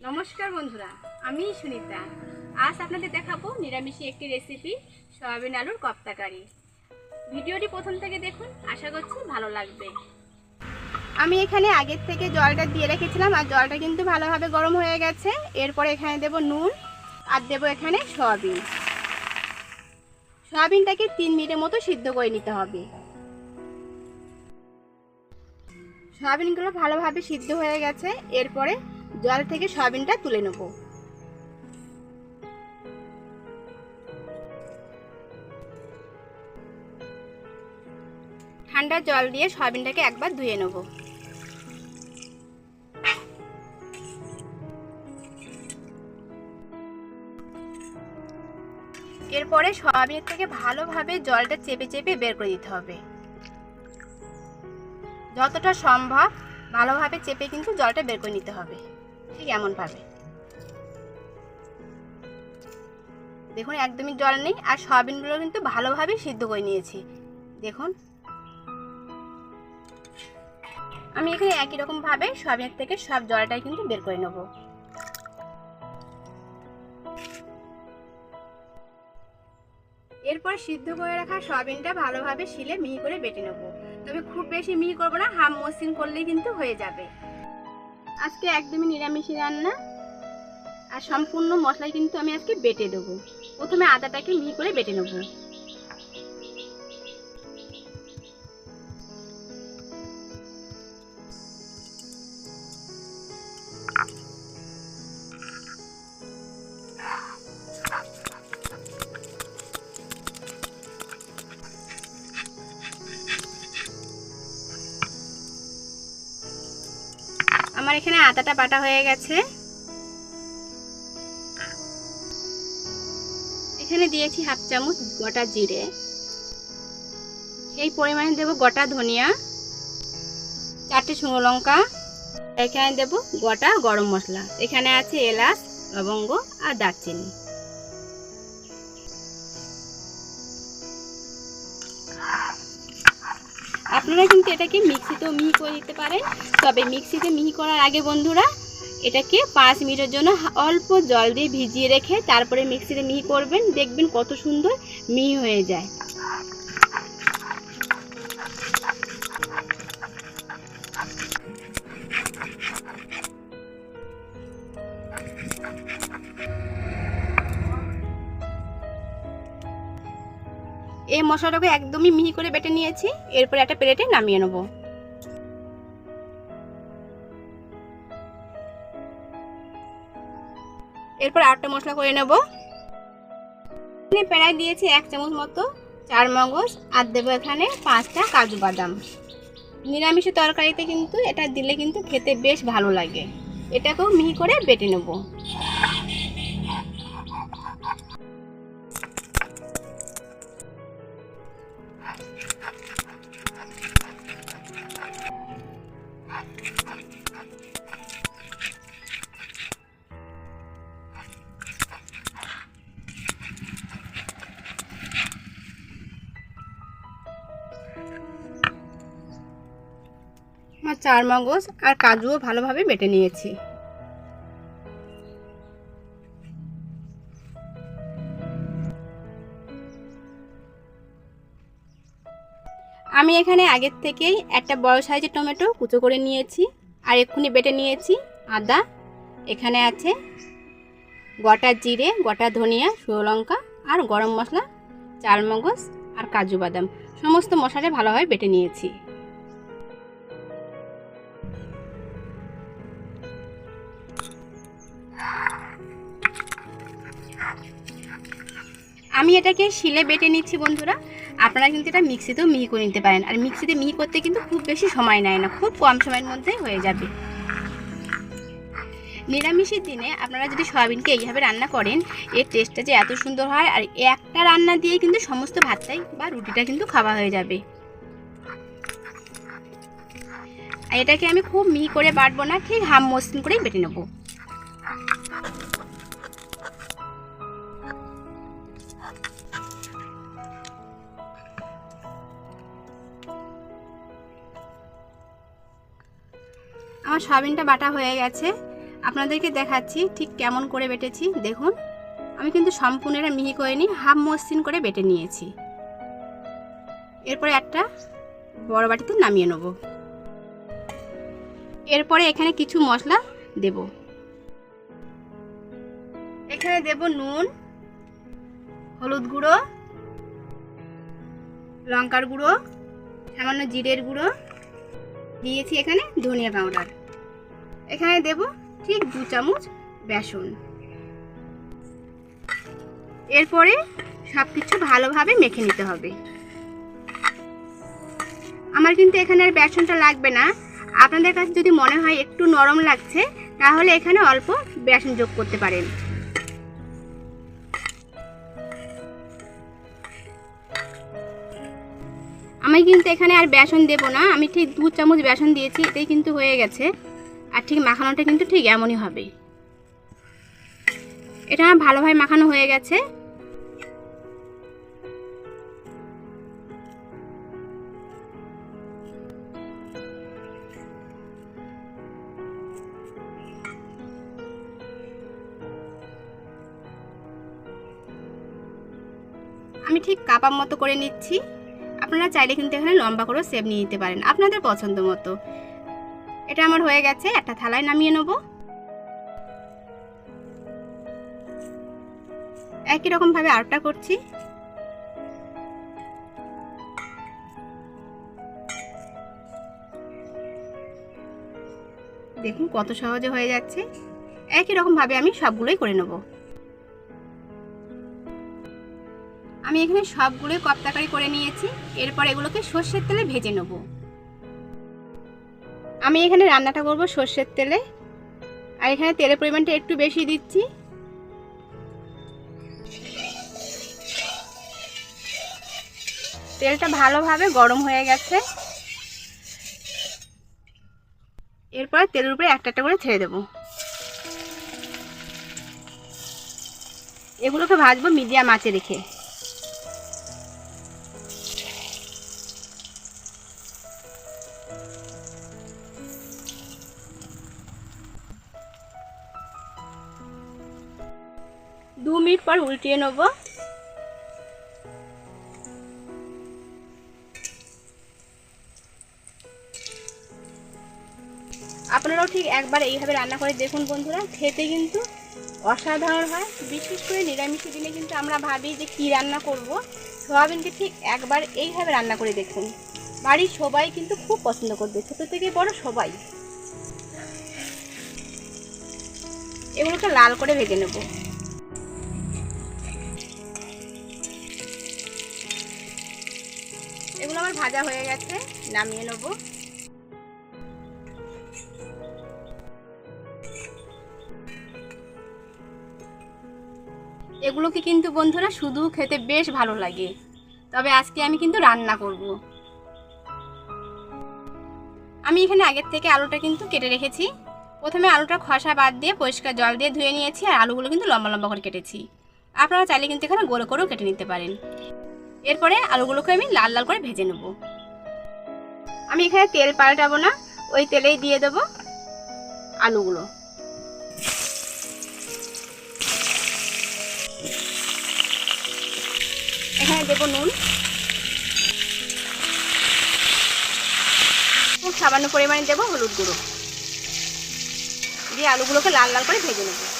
নমস্কার বন্ধুরা, আমি সুনিতা। আজ আপনাদের দেখাবো নিরামিষি একটি রেসিপি সয়াবিন আলুর কপ্তাকারি ভিডিওটি প্রথম থেকে দেখুন, আশা করছি ভালো লাগবে। আমি এখানে আগের থেকে জলটা দিয়ে রেখেছিলাম, আর জলটা কিন্তু ভালোভাবে গরম হয়ে গেছে। এরপরে এখানে দেব নুন, আর দেব এখানে সয়াবিন। সয়াবিনটাকে তিন মিনিটের মতো সিদ্ধ করে নিতে হবে। সয়াবিনগুলো ভালোভাবে সিদ্ধ হয়ে গেছে। এরপরে জল থেকে সয়াবিনটা তুলে নেব। ঠান্ডা জল দিয়ে সয়াবিনটাকে একবার ধুয়ে নেব। এরপরে সয়াবিনের থেকে ভালোভাবে জলটা চেপে চেপে বের করে দিতে হবে। যতটা সম্ভব ভালোভাবে চেপে কিন্তু জলটা বের করে নিতে হবে। ঠিক এমনভাবে। দেখুন, একদমই জল নেই আর সয়াবিনগুলো কিন্তু ভালোভাবে সিদ্ধ করে নিয়েছি। দেখুন। আমি এখানে একই রকম ভাবে সয়াবিনের থেকে সব জলটাই কিন্তু বের করে নেব। এরপর সিদ্ধ করে রাখা সয়াবিনটা ভালোভাবে শিলে মিহি করে বেটে নেব। তবে খুব বেশি মিহি করব না, হাফ মসৃণ করলেই কিন্তু হয়ে যাবে। আজকে একদমই নিরামিষ রান্না। আর সম্পূর্ণ মশলাই কিন্তু আমি আজকে বেটে দেবো। প্রথমে আদাটাকে মিহি করে বেটে নেব। এখানে আদাটা বাটা হয়ে গেছে। এখানে দিয়েছি হাফ চামচ গোটা জিরে। সেই পরিমাণে দেব গোটা ধনিয়া, চারটে শুকনো লঙ্কা, এখানে দেব গোটা গরম মশলা। এখানে আছে এলাচ, লবঙ্গ আর দারচিনি। আপনারা কিন্তু এটাকে মিক্সিতেও মিহি করে দিতে পারেন। তবে মিক্সিতে মিহি করার আগে বন্ধুরা এটাকে পাঁচ মিনিটের জন্য অল্প জল দিয়ে ভিজিয়ে রেখে তারপরে মিক্সিতে মিহি করবেন। দেখবেন কত সুন্দর মিহি হয়ে যায়। এই মশলাটাকে একদমই মিহি করে বেটে নিয়েছি। এরপর একটা প্লেটে নামিয়ে নেব। এরপর আটটা মশলা করে নেব। এখানে প্রায় দিয়েছি এক চামচ মতো চার মগজ আর দেবো এখানে পাঁচটা কাজু বাদাম। নিরামিষ তরকারিতে কিন্তু এটা দিলে কিন্তু খেতে বেশ ভালো লাগে। এটাকেও মিহি করে বেটে নেব। আমার চার মগজ আর কাজুও ভালোভাবে বেটে নিয়েছি। আমি এখানে আগের থেকেই একটা বড় সাইজের টমেটো কুচো করে নিয়েছি, আর এক্ষুনি বেটে নিয়েছি আদা। এখানে আছে গোটা জিরে, গোটা ধনিয়া, শুকনো লঙ্কা আর গরম মশলা চাল মগজ আর কাজু বাদাম। সমস্ত মশলা ভালোভাবে বেটে নিয়েছি। আমি এটাকে শিলে বেটে নিচ্ছি বন্ধুরা। আপনারা কিন্তু এটা মিক্সিতেও মিহি করে নিতে পারেন। আর মিক্সিতে মিহি করতে কিন্তু খুব বেশি সময় নেয় না, খুব কম সময়ের মধ্যে হয়ে যাবে। নিরামিষের দিনে আপনারা যদি সয়াবিনকে এইভাবে রান্না করেন, এর টেস্টটা যে এত সুন্দর হয়, আর একটা রান্না দিয়ে কিন্তু সমস্ত ভাতটাই বা রুটিটা কিন্তু খাওয়া হয়ে যাবে। এটাকে আমি খুব মিহি করে বাটবো না, ঠিক হাম মসৃণ করেই বেটে নেব। আমার সয়াবিনটা বাটা হয়ে গেছে। আপনাদেরকে দেখাচ্ছি ঠিক কেমন করে বেটেছি। দেখুন, আমি কিন্তু সম্পূর্ণ এটা মিহি করে নিই হাফ মসৃণ করে বেটে নিয়েছি। এরপরে একটা বড় বাটিতে নামিয়ে নেব। এরপরে এখানে কিছু মশলা দেব। এখানে দেব নুন, হলুদ গুঁড়ো, লঙ্কার গুঁড়ো, সামান্য জিরের গুঁড়ো। দিয়েছি এখানে ধনিয়া পাউডার। এখানে দেব ঠিক দু চামচ বেসন। এরপরে সব কিছু ভালোভাবে মেখে নিতে হবে। আমার কিন্তু এখানে আর বেসনটা লাগবে না। আপনাদের কাছে যদি মনে হয় একটু নরম লাগছে, তাহলে এখানে অল্প বেসন যোগ করতে পারেন। আমি কিন্তু এখানে আর বেসন দেব না। আমি ঠিক দু চামচ বেসন দিয়েছি এটাই কিন্তু হয়ে গেছে। আর ঠিক মাখানোটা কিন্তু ঠিক এমনই হবে। এটা আমার ভালোভাবে মাখানো হয়ে গেছে। আমি ঠিক কাপার মতো করে নিচ্ছি। আপনারা চাইলে কিন্তু এখানে লম্বা করে সেভ নিয়ে নিতে পারেন, আপনাদের পছন্দ মতো। এটা আমার হয়ে গেছে, একটা থালায় নামিয়ে নেব। একই রকম ভাবে আরেকটা করছি। দেখুন কত সহজে হয়ে যাচ্ছে। একই রকম ভাবে আমি সবগুলোই করে নেব। আমি এখানে সবগুলোই কপ্তাকারি করে নিয়েছি। এরপর এগুলোকে সর্ষের তেলে ভেজে নেব। আমি এখানে রান্নাটা করব সর্ষের তেলে। আর এখানে তেলের পরিমাণটা একটু বেশি দিচ্ছি। তেলটা ভালোভাবে গরম হয়ে গেছে। এরপর তেলের উপরে একটা একটা করে ছেড়ে দেবো। এগুলোকে ভাজবো মিডিয়াম আঁচে রেখে। পর উল্টিয়ে নেব। আপনারাও ঠিক একবার এইভাবে রান্না করে দেখুন বন্ধুরা, খেতে কিন্তু অসাধারণ হয়। বিশেষ করে নিরামিষের দিনে কিন্তু আমরা ভাবি যে কি রান্না করব। সোয়াবিনকে ঠিক একবার এইভাবে রান্না করে দেখুন। বাড়ির সবাই কিন্তু খুব পছন্দ করবে, ছোট থেকে বড় সবাই। এগুলোকে লাল করে ভেজে নেব। আমার ভাজা হয়ে গেছে, নামিয়ে নেব। এগুলোকে কিন্তু বন্ধুরা শুধু খেতে বেশ ভালো লাগে। তবে আজকে আমি কিন্তু রান্না করব। আমি এখানে আগের থেকে আলুটা কিন্তু কেটে রেখেছি। প্রথমে আলুটা খসা বাদ দিয়ে পরিষ্কার জল দিয়ে ধুয়ে নিয়েছি, আর আলুগুলো কিন্তু লম্বা লম্বা করে কেটেছি। আপনারা চাইলে কিন্তু এখানে গোল করেও কেটে নিতে পারেন। এরপরে আলুগুলোকে আমি লাল লাল করে ভেজে নেব। আমি এখানে তেল পাল্টাবো না, ওই তেলেই দিয়ে দেবো আলুগুলো। এখানে দেবো নুন। খুব সামান্য পরিমাণে দেবো হলুদ গুঁড়ো। দিয়ে আলুগুলোকে লাল লাল করে ভেজে নেব।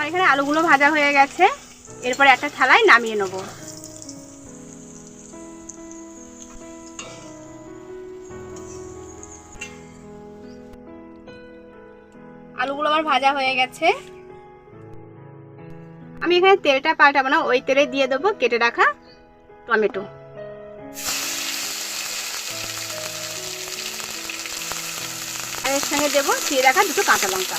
আমার এখানে আলুগুলো ভাজা হয়ে গেছে। এরপরে একটা থালায় নামিয়ে নেব। আলুগুলো আমার ভাজা হয়ে গেছে। আমি এখানে তেলটা পাল্টাবো না, ওই তেলে দিয়ে দেবো কেটে রাখা টমেটো। আর এর সঙ্গে দেবো দিয়ে রাখা দুটো কাঁচা লঙ্কা।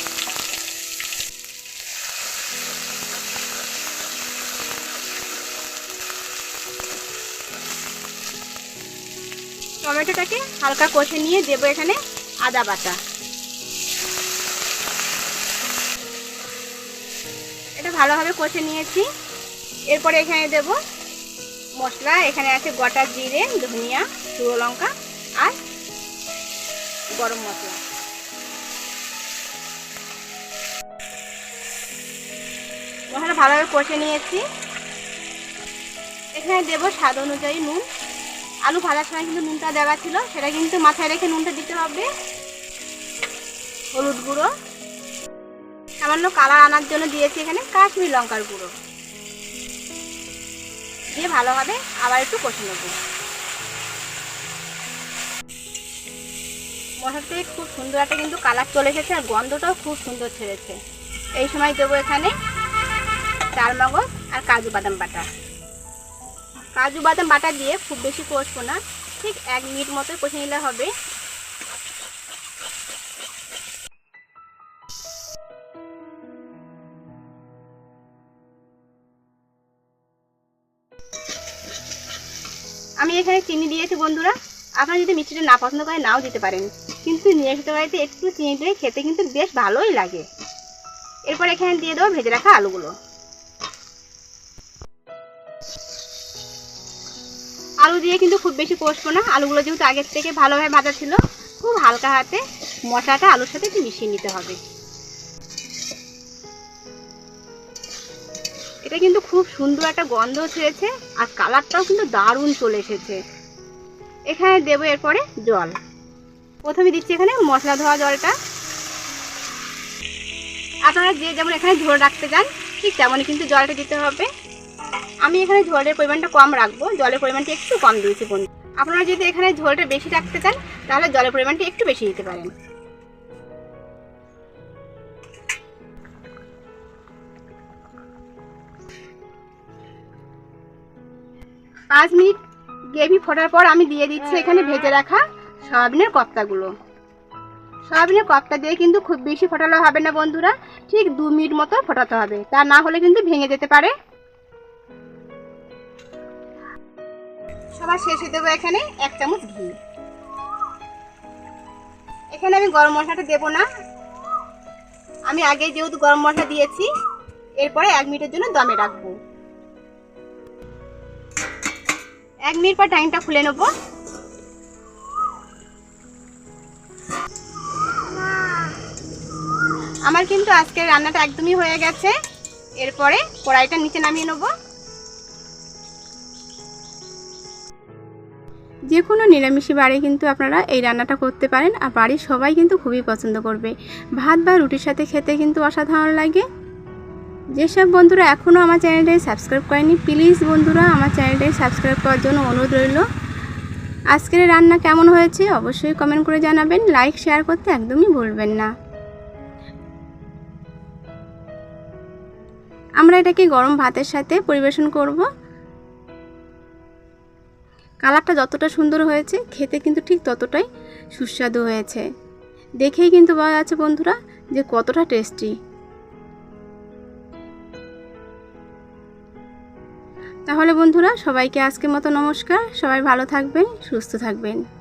টমেটোটাকে হালকা কষে নিয়ে দেবো এখানে আদা বাটা। এটা ভালোভাবে কষে নিয়েছি। এরপরে এখানে দেব মশলা। এখানে আছে গোটা জিরে, ধনিয়া, শুকনো লঙ্কা আর গরম মশলা। মশলা ভালোভাবে কষে নিয়েছি। এখানে দেবো স্বাদ অনুযায়ী নুন। আলু ভাজার সময় কিন্তু নুনটা দেওয়া ছিল, সেটা কিন্তু মাথায় রেখে নুনটা দিতে হবে। হলুদ গুঁড়ো। সামান্য কালার আনার জন্য দিয়েছি এখানে কাশ্মীর লঙ্কার গুঁড়ো। দিয়ে ভালোভাবে আবার একটু কষে নেব। মশলা থেকে খুব সুন্দর একটা কিন্তু কালার চলে এসেছে আর গন্ধটাও খুব সুন্দর ছেড়েছে। এই সময় দেবো এখানে চার মগজ আর কাজু বাদাম বাটা। কাজু বাদাম বাটা দিয়ে খুব বেশি কষবো না। ঠিক এক মিনিট মতো কষে নিলে হবে। আমি এখানে চিনি দিয়েছি বন্ধুরা। আপনারা যদি মিষ্টিটা না পছন্দ করে নাও দিতে পারেন। কিন্তু নিরামিষ তরকারিতে একটু চিনি দিয়ে খেতে কিন্তু বেশ ভালোই লাগে। এরপর এখানে দিয়ে দেবো ভেজে রাখা আলুগুলো। আলু দিয়ে কিন্তু খুব বেশি কষবো না। আলুগুলো যেহেতু আগের থেকে ভালোভাবে ভাজা ছিল, খুব হালকা হাতে মশলাটা আলুর সাথে একটু মিশিয়ে নিতে হবে। এটা কিন্তু খুব সুন্দর একটা গন্ধ ছেড়েছে আর কালারটাও কিন্তু দারুণ চলে এসেছে। এখানে দেবো এরপরে জল। প্রথমে দিচ্ছি এখানে মশলা ধোয়া জলটা। আপনারা যে যেমন এখানে ধরে রাখতে চান, ঠিক তেমনই কিন্তু জলটা দিতে হবে। আমি এখানে ঝোলের পরিমাণটা কম রাখব। জলের পরিমাণটা একটু কম দিয়েছি বন্ধু। আপনারা যদি এখানে ঝোলটা বেশি রাখতে চান, তাহলে জলের পরিমাণটা একটু বেশি দিতে পারেন। পাঁচ মিনিট গ্রেভি ফোটার পর আমি দিয়ে দিচ্ছি এখানে ভেজে রাখা সয়াবিনের কপ্তাগুলো। সয়াবিনের কপ্তা দিয়ে কিন্তু খুব বেশি ফোটালে হবে না বন্ধুরা। ঠিক দু মিনিট মতো ফোটাতে হবে। তা না হলে কিন্তু ভেঙে যেতে পারে। সবার শেষে দেবো এখানে এক চামচ ঘি। এখানে আমি গরম মশলাটা দেবো না। আমি আগে যেহেতু গরম মশলা দিয়েছি, এরপরে এক মিনিটের জন্য দমে রাখব। এক মিনিট পর টাইমটা খুলে নেব। আমার কিন্তু আজকের রান্নাটা একদমই হয়ে গেছে। এরপরে কড়াইটা নিচে নামিয়ে নেব। যে কোনো নিরামিষি বাড়ি কিন্তু আপনারা এই রান্নাটা করতে পারেন আর বাড়ির সবাই কিন্তু খুবই পছন্দ করবে। ভাত বা রুটির সাথে খেতে কিন্তু অসাধারণ লাগে। যেসব বন্ধুরা এখনও আমার চ্যানেলটাকে সাবস্ক্রাইব করেনি প্লিজ বন্ধুরা আমার চ্যানেলটাকে সাবস্ক্রাইব করার জন্য অনুরোধ রইল। আজকের রান্না কেমন হয়েছে অবশ্যই কমেন্ট করে জানাবেন লাইক শেয়ার করতে একদমই ভুলবেন না। আমরা এটাকে গরম ভাতের সাথে পরিবেশন করব। কালারটা যতটা সুন্দর হয়েছে, খেতে কিন্তু ঠিক ততটাই সুস্বাদু হয়েছে। দেখেই কিন্তু বলা যাচ্ছে বন্ধুরা যে কতটা টেস্টি। তাহলে বন্ধুরা সবাইকে আজকের মতো নমস্কার। সবাই ভালো থাকবেন, সুস্থ থাকবেন।